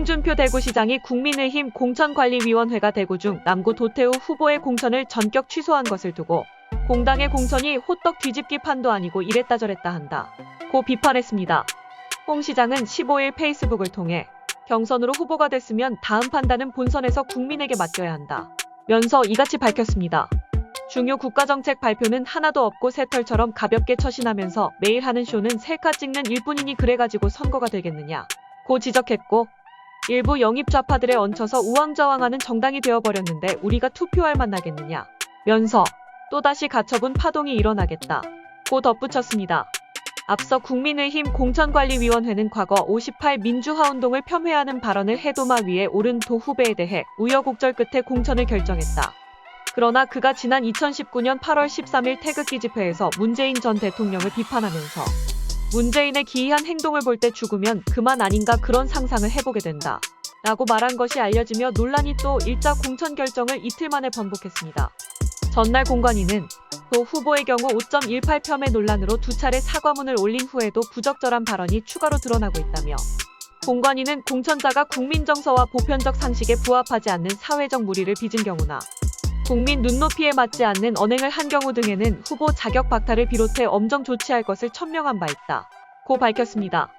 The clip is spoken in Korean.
홍준표 대구시장이 국민의힘 공천관리위원회가 대구 중 남구 도태우 후보의 공천을 전격 취소한 것을 두고 공당의 공천이 호떡 뒤집기 판도 아니고 이랬다 저랬다 한다. 고 비판했습니다. 홍 시장은 15일 페이스북을 통해 경선으로 후보가 됐으면 다음 판단은 본선에서 국민에게 맡겨야 한다. 면서 이같이 밝혔습니다. 중요 국가정책 발표는 하나도 없고 새털처럼 가볍게 처신하면서 매일 하는 쇼는 셀카 찍는 일뿐이니 그래가지고 선거가 되겠느냐. 고 지적했고 일부 영입 좌파들에 얹혀서 우왕좌왕하는 정당이 되어버렸는데 우리가 투표할 만나겠느냐. 면서 또다시 가처분 파동이 일어나겠다. 고 덧붙였습니다. 앞서 국민의힘 공천관리위원회는 과거 58 민주화운동을 폄훼하는 발언을 해도마 위에 오른 도 후배에 대해 우여곡절 끝에 공천을 결정했다. 그러나 그가 지난 2019년 8월 13일 태극기 집회에서 문재인 전 대통령을 비판하면서 문재인의 기이한 행동을 볼 때 죽으면 그만 아닌가 그런 상상을 해보게 된다. 라고 말한 것이 알려지며 논란이 또 일자 공천 결정을 이틀 만에 번복했습니다. 전날 공관위는 또 후보의 경우 5.18폄훼 논란으로 두 차례 사과문을 올린 후에도 부적절한 발언이 추가로 드러나고 있다며 공관위는 공천자가 국민 정서와 보편적 상식에 부합하지 않는 사회적 무리를 빚은 경우나 국민 눈높이에 맞지 않는 언행을 한 경우 등에는 후보 자격 박탈을 비롯해 엄정 조치할 것을 천명한 바 있다. 고 밝혔습니다.